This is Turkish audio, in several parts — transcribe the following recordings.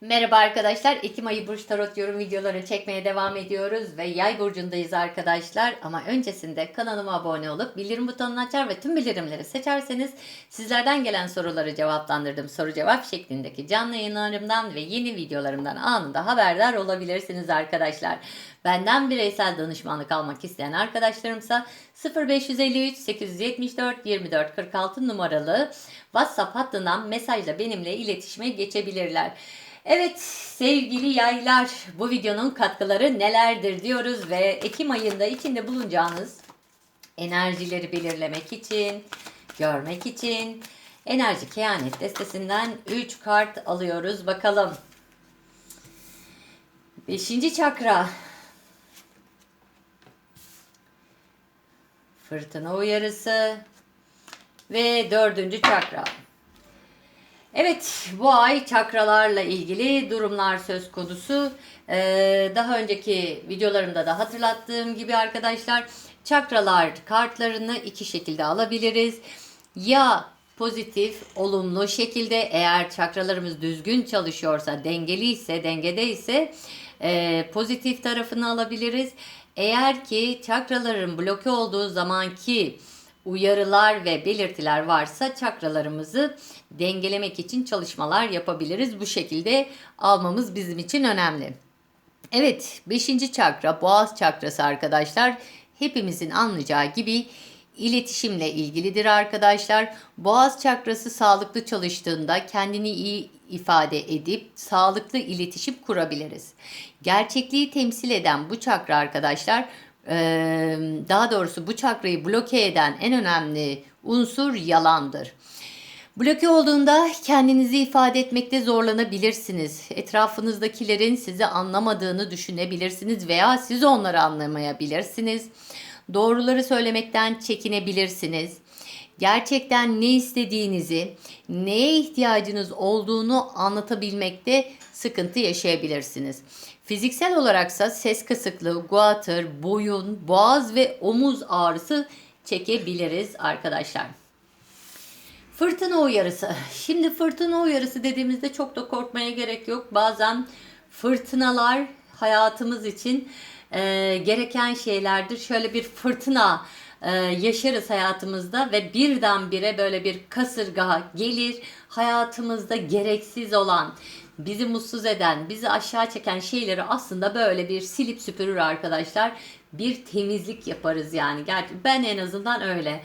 Merhaba arkadaşlar. Ekim ayı burç tarot yorum videoları çekmeye devam ediyoruz ve yay burcundayız arkadaşlar. Ama öncesinde kanalıma abone olup bildirim butonunu açar ve tüm bildirimleri seçerseniz sizlerden gelen soruları cevaplandırdığım soru cevap şeklindeki canlı yayınlarımdan ve yeni videolarımdan anında haberdar olabilirsiniz arkadaşlar. Benden bireysel danışmanlık almak isteyen arkadaşlarımsa 0553 874 24 46 numaralı WhatsApp hattından mesajla benimle iletişime geçebilirler. Evet sevgili yaylar bu videonun katkıları nelerdir diyoruz ve Ekim ayında içinde bulunacağınız enerjileri belirlemek için, görmek için enerji kehanet destesinden 3 kart alıyoruz bakalım. 5. çakra fırtına uyarısı ve dördüncü çakra. Evet, bu ay çakralarla ilgili durumlar söz konusu. Ee, daha önceki videolarımda da hatırlattığım gibi arkadaşlar, çakralar kartlarını iki şekilde alabiliriz. Ya pozitif, olumlu şekilde eğer çakralarımız düzgün çalışıyorsa, dengeli ise, dengede ise e, pozitif tarafını alabiliriz. Eğer ki çakraların bloke olduğu zamanki uyarılar ve belirtiler varsa çakralarımızı dengelemek için çalışmalar yapabiliriz. Bu şekilde almamız bizim için önemli. Evet, 5. çakra boğaz çakrası arkadaşlar. Hepimizin anlayacağı gibi iletişimle ilgilidir arkadaşlar. Boğaz çakrası sağlıklı çalıştığında kendini iyi ifade edip sağlıklı iletişim kurabiliriz. Gerçekliği temsil eden bu çakra arkadaşlar daha doğrusu bu çakrayı bloke eden en önemli unsur yalandır. Bloke olduğunda kendinizi ifade etmekte zorlanabilirsiniz. Etrafınızdakilerin sizi anlamadığını düşünebilirsiniz veya siz onları anlamayabilirsiniz. Doğruları söylemekten çekinebilirsiniz. Gerçekten ne istediğinizi, neye ihtiyacınız olduğunu anlatabilmekte sıkıntı yaşayabilirsiniz. Fiziksel olaraksa ses kısıklığı, guatr, boyun, boğaz ve omuz ağrısı çekebiliriz arkadaşlar. Fırtına uyarısı. Şimdi fırtına uyarısı dediğimizde çok da korkmaya gerek yok. Bazen fırtınalar hayatımız için e, gereken şeylerdir. Şöyle bir fırtına e, yaşarız hayatımızda ve birdenbire böyle bir kasırga gelir. Hayatımızda gereksiz olan, bizi mutsuz eden, bizi aşağı çeken şeyleri aslında böyle bir silip süpürür arkadaşlar. Bir temizlik yaparız yani. Gerçi ben en azından öyle.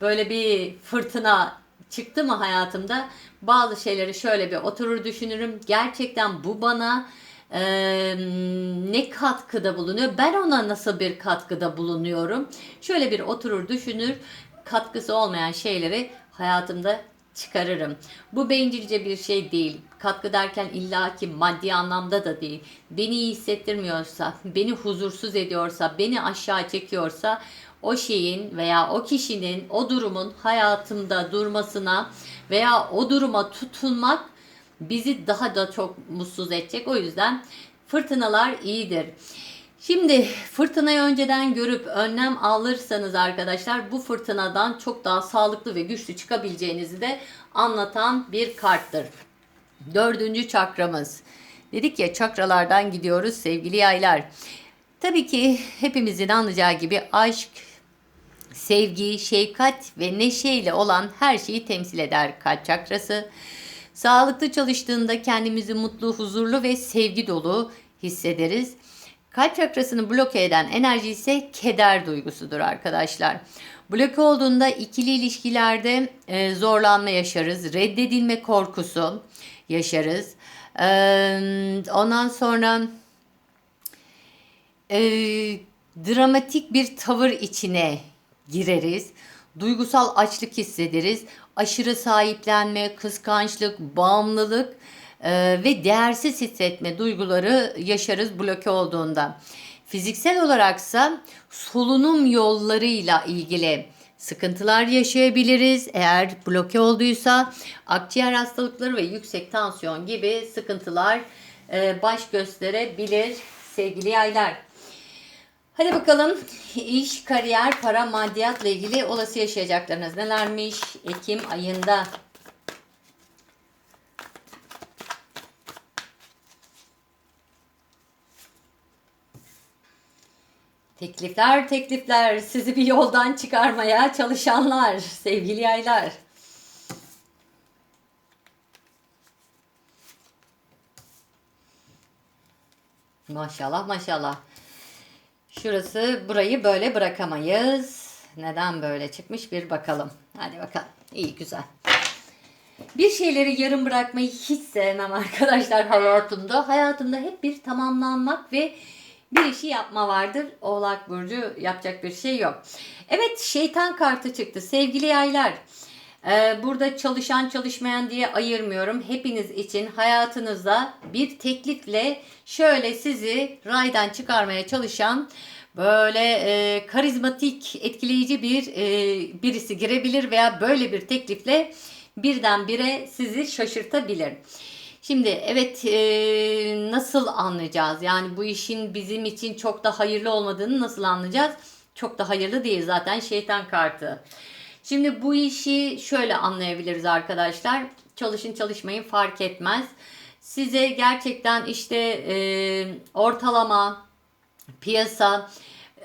Böyle bir fırtına çıktı mı hayatımda bazı şeyleri şöyle bir oturur düşünürüm. Gerçekten bu bana e, ne katkıda bulunuyor? Ben ona nasıl bir katkıda bulunuyorum? Şöyle bir oturur düşünür. Katkısı olmayan şeyleri hayatımda çıkarırım. Bu bencilce bir şey değil. Katkı derken illaki maddi anlamda da değil. Beni iyi hissettirmiyorsa, beni huzursuz ediyorsa, beni aşağı çekiyorsa o şeyin veya o kişinin o durumun hayatımda durmasına veya o duruma tutunmak bizi daha da çok mutsuz edecek. O yüzden fırtınalar iyidir. Şimdi fırtınayı önceden görüp önlem alırsanız arkadaşlar bu fırtınadan çok daha sağlıklı ve güçlü çıkabileceğinizi de anlatan bir karttır. Dördüncü çakramız. Dedik ya çakralardan gidiyoruz sevgili yaylar. Tabii ki hepimizin anlayacağı gibi aşk, sevgi, şefkat ve neşeyle olan her şeyi temsil eder kalp çakrası. Sağlıklı çalıştığında kendimizi mutlu, huzurlu ve sevgi dolu hissederiz. Kalp çakrasını bloke eden enerji ise keder duygusudur arkadaşlar. Bloke olduğunda ikili ilişkilerde e, zorlanma yaşarız. Reddedilme korkusu yaşarız. E, ondan sonra e, dramatik bir tavır içine gireriz. Duygusal açlık hissederiz. Aşırı sahiplenme, kıskançlık, bağımlılık e, ve değersiz hissetme duyguları yaşarız bloke olduğunda. Fiziksel olaraksa solunum yollarıyla ilgili sıkıntılar yaşayabiliriz. Eğer bloke olduysa akciğer hastalıkları ve yüksek tansiyon gibi sıkıntılar e, baş gösterebilir sevgili yaylar. Hadi bakalım iş, kariyer, para, maddiyatla ilgili olası yaşayacaklarınız nelermiş? Ekim ayında Teklifler teklifler sizi bir yoldan çıkarmaya çalışanlar sevgili yaylar. Maşallah maşallah. Şurası burayı böyle bırakamayız. Neden böyle çıkmış bir bakalım. Hadi bakalım. İyi güzel. Bir şeyleri yarım bırakmayı hiç sevmem arkadaşlar hayatımda. Hayatımda hep bir tamamlanmak ve bir işi yapma vardır. Oğlak Burcu yapacak bir şey yok. Evet şeytan kartı çıktı sevgili yaylar. Ee, burada çalışan çalışmayan diye ayırmıyorum. Hepiniz için hayatınızda bir teklifle şöyle sizi raydan çıkarmaya çalışan böyle e, karizmatik, etkileyici bir e, birisi girebilir veya böyle bir teklifle birdenbire sizi şaşırtabilir. Şimdi evet e, nasıl anlayacağız? Yani bu işin bizim için çok da hayırlı olmadığını nasıl anlayacağız? Çok da hayırlı değil zaten şeytan kartı. Şimdi bu işi şöyle anlayabiliriz arkadaşlar. Çalışın çalışmayın fark etmez. Size gerçekten işte e, ortalama piyasa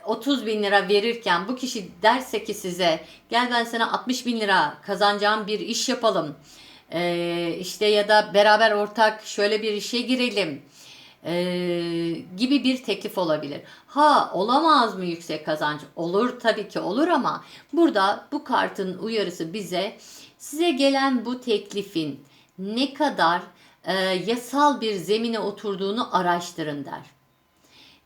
30 bin lira verirken bu kişi derse ki size gel ben sana 60 bin lira kazanacağım bir iş yapalım. Ee, işte ya da beraber ortak şöyle bir işe girelim ee, gibi bir teklif olabilir. Ha olamaz mı yüksek kazanç? Olur tabii ki olur ama burada bu kartın uyarısı bize size gelen bu teklifin ne kadar e, yasal bir zemine oturduğunu araştırın der.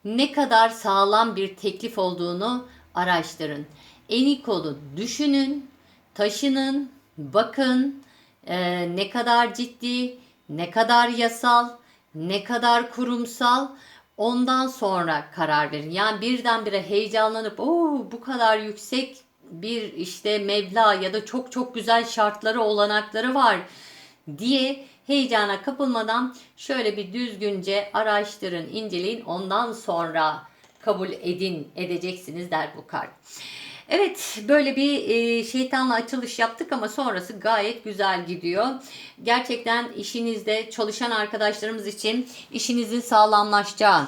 Ne kadar sağlam bir teklif olduğunu araştırın. En iyi kolu düşünün, taşının, bakın e, ne kadar ciddi, ne kadar yasal, ne kadar kurumsal ondan sonra karar verin. Yani birdenbire heyecanlanıp Oo, bu kadar yüksek bir işte meblağ ya da çok çok güzel şartları olanakları var diye heyecana kapılmadan şöyle bir düzgünce araştırın, inceleyin. Ondan sonra kabul edin, edeceksiniz der bu kart. Evet böyle bir e, şeytanla açılış yaptık ama sonrası gayet güzel gidiyor. Gerçekten işinizde çalışan arkadaşlarımız için işinizin sağlamlaşacağı,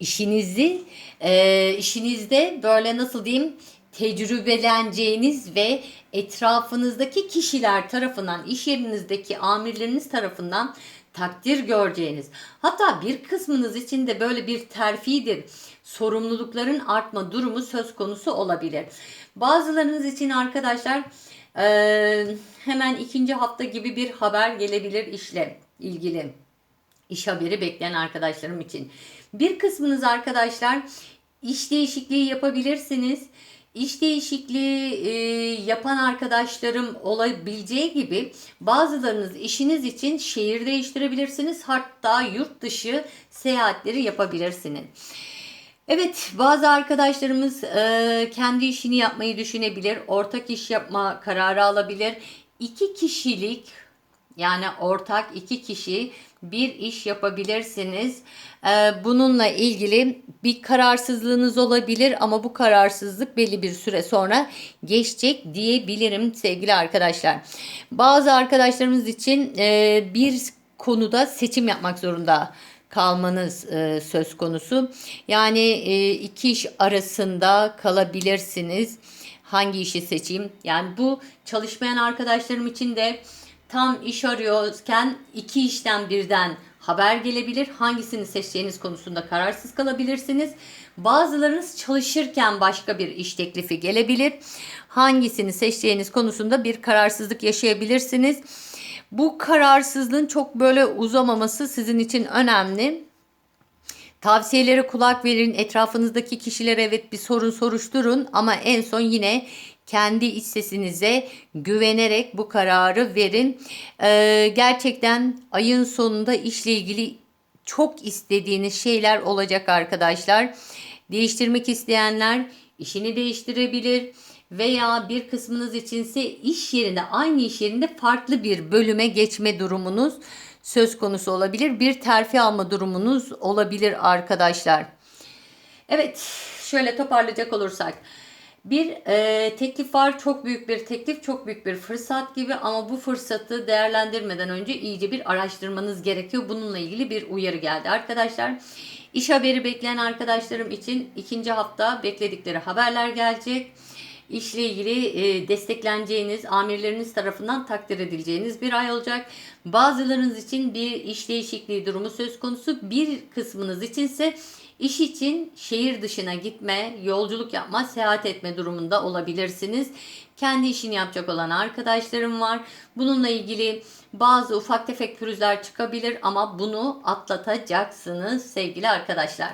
işinizi e, işinizde böyle nasıl diyeyim tecrübeleneceğiniz ve etrafınızdaki kişiler tarafından, iş yerinizdeki amirleriniz tarafından takdir göreceğiniz. Hatta bir kısmınız için de böyle bir terfidir. Sorumlulukların artma durumu söz konusu olabilir. Bazılarınız için arkadaşlar hemen ikinci hafta gibi bir haber gelebilir işle ilgili. İş haberi bekleyen arkadaşlarım için. Bir kısmınız arkadaşlar iş değişikliği yapabilirsiniz iş değişikliği e, yapan arkadaşlarım olabileceği gibi bazılarınız işiniz için şehir değiştirebilirsiniz. Hatta yurt dışı seyahatleri yapabilirsiniz. Evet bazı arkadaşlarımız e, kendi işini yapmayı düşünebilir. Ortak iş yapma kararı alabilir. İki kişilik yani ortak iki kişi bir iş yapabilirsiniz. Ee, bununla ilgili bir kararsızlığınız olabilir ama bu kararsızlık belli bir süre sonra geçecek diyebilirim sevgili arkadaşlar. Bazı arkadaşlarımız için e, bir konuda seçim yapmak zorunda kalmanız e, söz konusu. Yani e, iki iş arasında kalabilirsiniz. Hangi işi seçeyim? Yani bu çalışmayan arkadaşlarım için de tam iş arıyorken iki işten birden haber gelebilir. Hangisini seçeceğiniz konusunda kararsız kalabilirsiniz. Bazılarınız çalışırken başka bir iş teklifi gelebilir. Hangisini seçeceğiniz konusunda bir kararsızlık yaşayabilirsiniz. Bu kararsızlığın çok böyle uzamaması sizin için önemli. Tavsiyelere kulak verin. Etrafınızdaki kişilere evet bir sorun soruşturun ama en son yine kendi iç sesinize güvenerek bu kararı verin. Ee, gerçekten ayın sonunda işle ilgili çok istediğiniz şeyler olacak arkadaşlar. Değiştirmek isteyenler işini değiştirebilir veya bir kısmınız içinse iş yerinde aynı iş yerinde farklı bir bölüme geçme durumunuz söz konusu olabilir. Bir terfi alma durumunuz olabilir arkadaşlar. Evet şöyle toparlayacak olursak Bir e, teklif var, çok büyük bir teklif, çok büyük bir fırsat gibi ama bu fırsatı değerlendirmeden önce iyice bir araştırmanız gerekiyor. Bununla ilgili bir uyarı geldi arkadaşlar. İş haberi bekleyen arkadaşlarım için ikinci hafta bekledikleri haberler gelecek. İşle ilgili e, destekleneceğiniz, amirleriniz tarafından takdir edileceğiniz bir ay olacak. Bazılarınız için bir iş değişikliği durumu söz konusu. Bir kısmınız içinse iş için şehir dışına gitme, yolculuk yapma, seyahat etme durumunda olabilirsiniz. Kendi işini yapacak olan arkadaşlarım var. Bununla ilgili bazı ufak tefek pürüzler çıkabilir ama bunu atlatacaksınız sevgili arkadaşlar.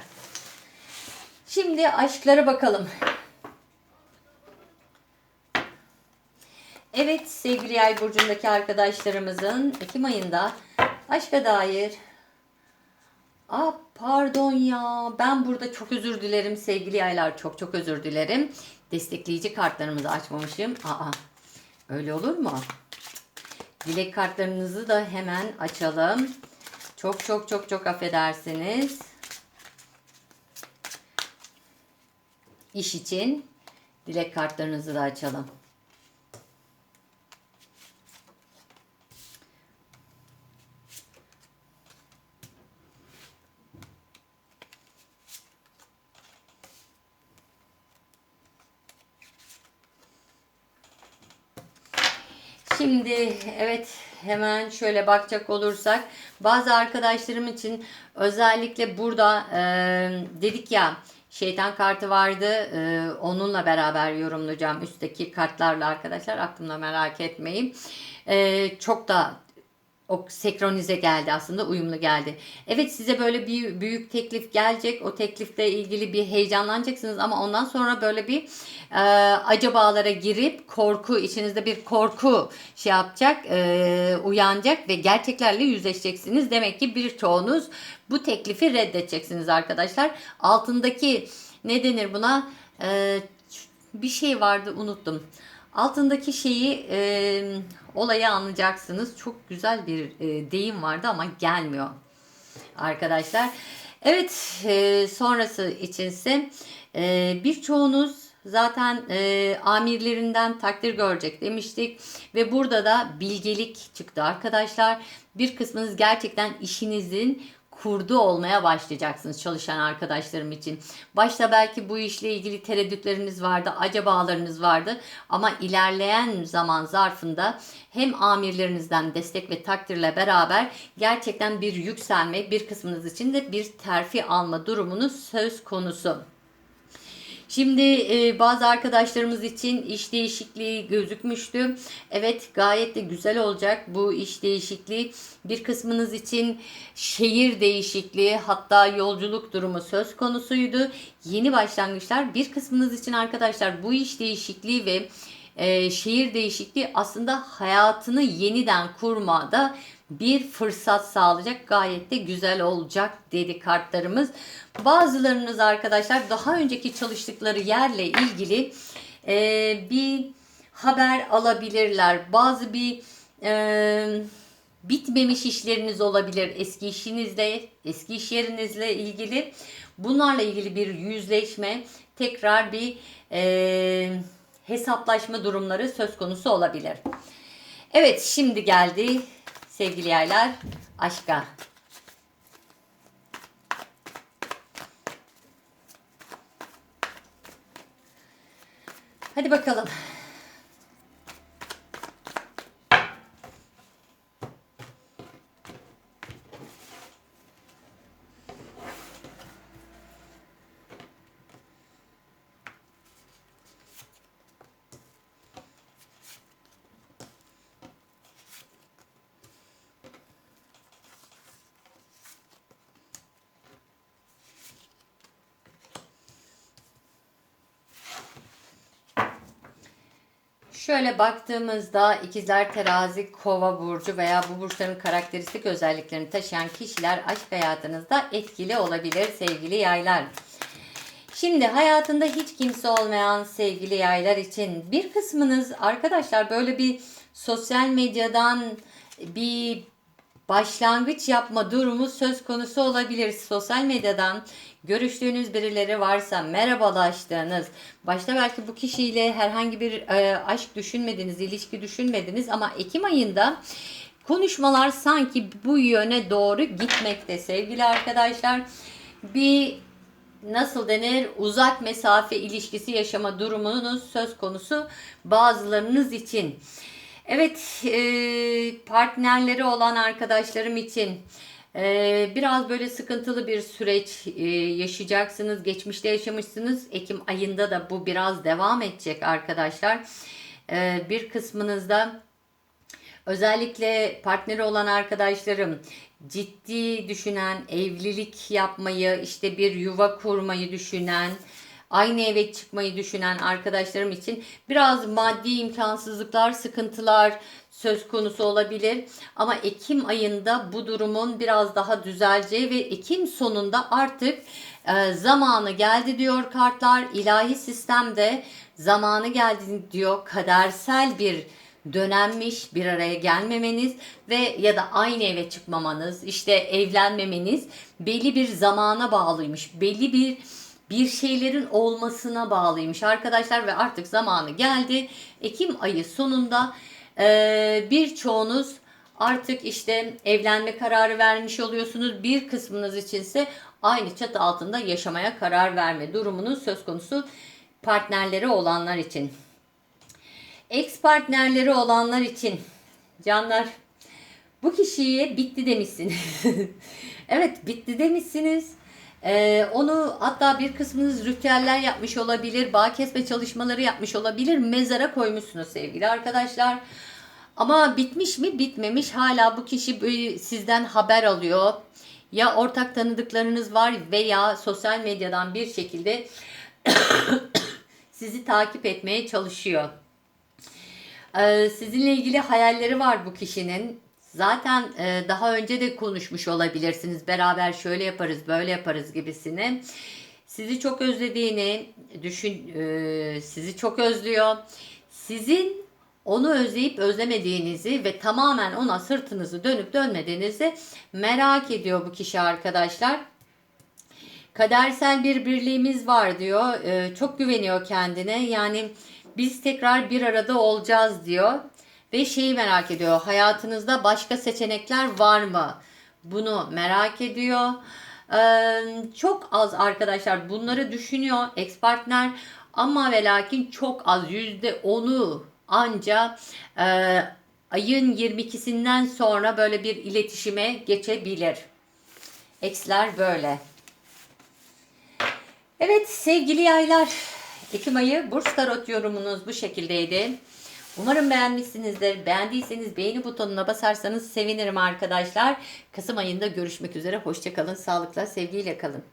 Şimdi aşklara bakalım. Evet sevgili yay burcundaki arkadaşlarımızın Ekim ayında aşka dair Aa, pardon ya ben burada çok özür dilerim sevgili yaylar çok çok özür dilerim. Destekleyici kartlarımızı açmamışım. Aa öyle olur mu? Dilek kartlarınızı da hemen açalım. Çok çok çok çok affedersiniz. İş için dilek kartlarınızı da açalım. Şimdi evet hemen şöyle bakacak olursak bazı arkadaşlarım için özellikle burada e, dedik ya şeytan kartı vardı e, onunla beraber yorumlayacağım üstteki kartlarla arkadaşlar aklımda merak etmeyin. E, çok da o senkronize geldi aslında uyumlu geldi. Evet size böyle bir büyük teklif gelecek. O teklifle ilgili bir heyecanlanacaksınız ama ondan sonra böyle bir e, acabalara girip korku içinizde bir korku şey yapacak, e, uyanacak ve gerçeklerle yüzleşeceksiniz. Demek ki birçoğunuz bu teklifi reddedeceksiniz arkadaşlar. Altındaki ne denir buna? E, bir şey vardı unuttum. Altındaki şeyi e, olayı anlayacaksınız. Çok güzel bir e, deyim vardı ama gelmiyor arkadaşlar. Evet e, sonrası içinse e, birçoğunuz zaten e, amirlerinden takdir görecek demiştik ve burada da bilgelik çıktı arkadaşlar. Bir kısmınız gerçekten işinizin kurdu olmaya başlayacaksınız çalışan arkadaşlarım için. Başta belki bu işle ilgili tereddütleriniz vardı, acabalarınız vardı ama ilerleyen zaman zarfında hem amirlerinizden destek ve takdirle beraber gerçekten bir yükselme, bir kısmınız için de bir terfi alma durumunuz söz konusu. Şimdi e, bazı arkadaşlarımız için iş değişikliği gözükmüştü. Evet gayet de güzel olacak bu iş değişikliği. Bir kısmınız için şehir değişikliği hatta yolculuk durumu söz konusuydu. Yeni başlangıçlar bir kısmınız için arkadaşlar bu iş değişikliği ve e, şehir değişikliği aslında hayatını yeniden kurmada bir fırsat sağlayacak. Gayet de güzel olacak dedi kartlarımız. Bazılarınız arkadaşlar daha önceki çalıştıkları yerle ilgili e, bir haber alabilirler. Bazı bir e, bitmemiş işleriniz olabilir eski işinizle, eski iş yerinizle ilgili. Bunlarla ilgili bir yüzleşme, tekrar bir e, hesaplaşma durumları söz konusu olabilir. Evet şimdi geldi sevgili yaylar aşka. Hadi bakalım. Şöyle baktığımızda ikizler terazi kova burcu veya bu burçların karakteristik özelliklerini taşıyan kişiler aşk hayatınızda etkili olabilir sevgili yaylar. Şimdi hayatında hiç kimse olmayan sevgili yaylar için bir kısmınız arkadaşlar böyle bir sosyal medyadan bir başlangıç yapma durumu söz konusu olabilir. Sosyal medyadan görüştüğünüz birileri varsa merhabalaştığınız, başta belki bu kişiyle herhangi bir e, aşk düşünmediniz, ilişki düşünmediniz ama Ekim ayında konuşmalar sanki bu yöne doğru gitmekte sevgili arkadaşlar. Bir nasıl denir uzak mesafe ilişkisi yaşama durumunuz söz konusu bazılarınız için. Evet e, partnerleri olan arkadaşlarım için e, biraz böyle sıkıntılı bir süreç e, yaşayacaksınız. Geçmişte yaşamışsınız. Ekim ayında da bu biraz devam edecek arkadaşlar. E, bir kısmınızda Özellikle partneri olan arkadaşlarım ciddi düşünen, evlilik yapmayı, işte bir yuva kurmayı düşünen, aynı eve çıkmayı düşünen arkadaşlarım için biraz maddi imkansızlıklar, sıkıntılar söz konusu olabilir. Ama Ekim ayında bu durumun biraz daha düzeleceği ve Ekim sonunda artık e, zamanı geldi diyor kartlar. İlahi sistemde zamanı geldi diyor. Kadersel bir dönenmiş bir araya gelmemeniz ve ya da aynı eve çıkmamanız, işte evlenmemeniz belli bir zamana bağlıymış. Belli bir bir şeylerin olmasına bağlıymış arkadaşlar ve artık zamanı geldi. Ekim ayı sonunda e, birçoğunuz artık işte evlenme kararı vermiş oluyorsunuz. Bir kısmınız içinse aynı çatı altında yaşamaya karar verme durumunun söz konusu partnerleri olanlar için. Ex partnerleri olanlar için canlar bu kişiye bitti demişsiniz. evet bitti demişsiniz. Ee, onu hatta bir kısmınız ritüeller yapmış olabilir, bağ kesme çalışmaları yapmış olabilir, mezara koymuşsunuz sevgili arkadaşlar. Ama bitmiş mi? Bitmemiş. Hala bu kişi sizden haber alıyor. Ya ortak tanıdıklarınız var veya sosyal medyadan bir şekilde sizi takip etmeye çalışıyor. Ee, sizinle ilgili hayalleri var bu kişinin. Zaten e, daha önce de konuşmuş olabilirsiniz. Beraber şöyle yaparız, böyle yaparız gibisini. Sizi çok özlediğini düşün, e, sizi çok özlüyor. Sizin onu özleyip özlemediğinizi ve tamamen ona sırtınızı dönüp dönmediğinizi merak ediyor bu kişi arkadaşlar. Kadersel bir birliğimiz var diyor. E, çok güveniyor kendine. Yani biz tekrar bir arada olacağız diyor. Ve şeyi merak ediyor. Hayatınızda başka seçenekler var mı? Bunu merak ediyor. Ee, çok az arkadaşlar bunları düşünüyor ex partner ama ve lakin çok az yüzde onu anca e, ayın 22'sinden sonra böyle bir iletişime geçebilir. Ex'ler böyle. Evet sevgili yaylar Ekim ayı Burç Tarot yorumunuz bu şekildeydi. Umarım beğenmişsinizdir. Beğendiyseniz beğeni butonuna basarsanız sevinirim arkadaşlar. Kasım ayında görüşmek üzere. Hoşçakalın, sağlıkla, sevgiyle kalın.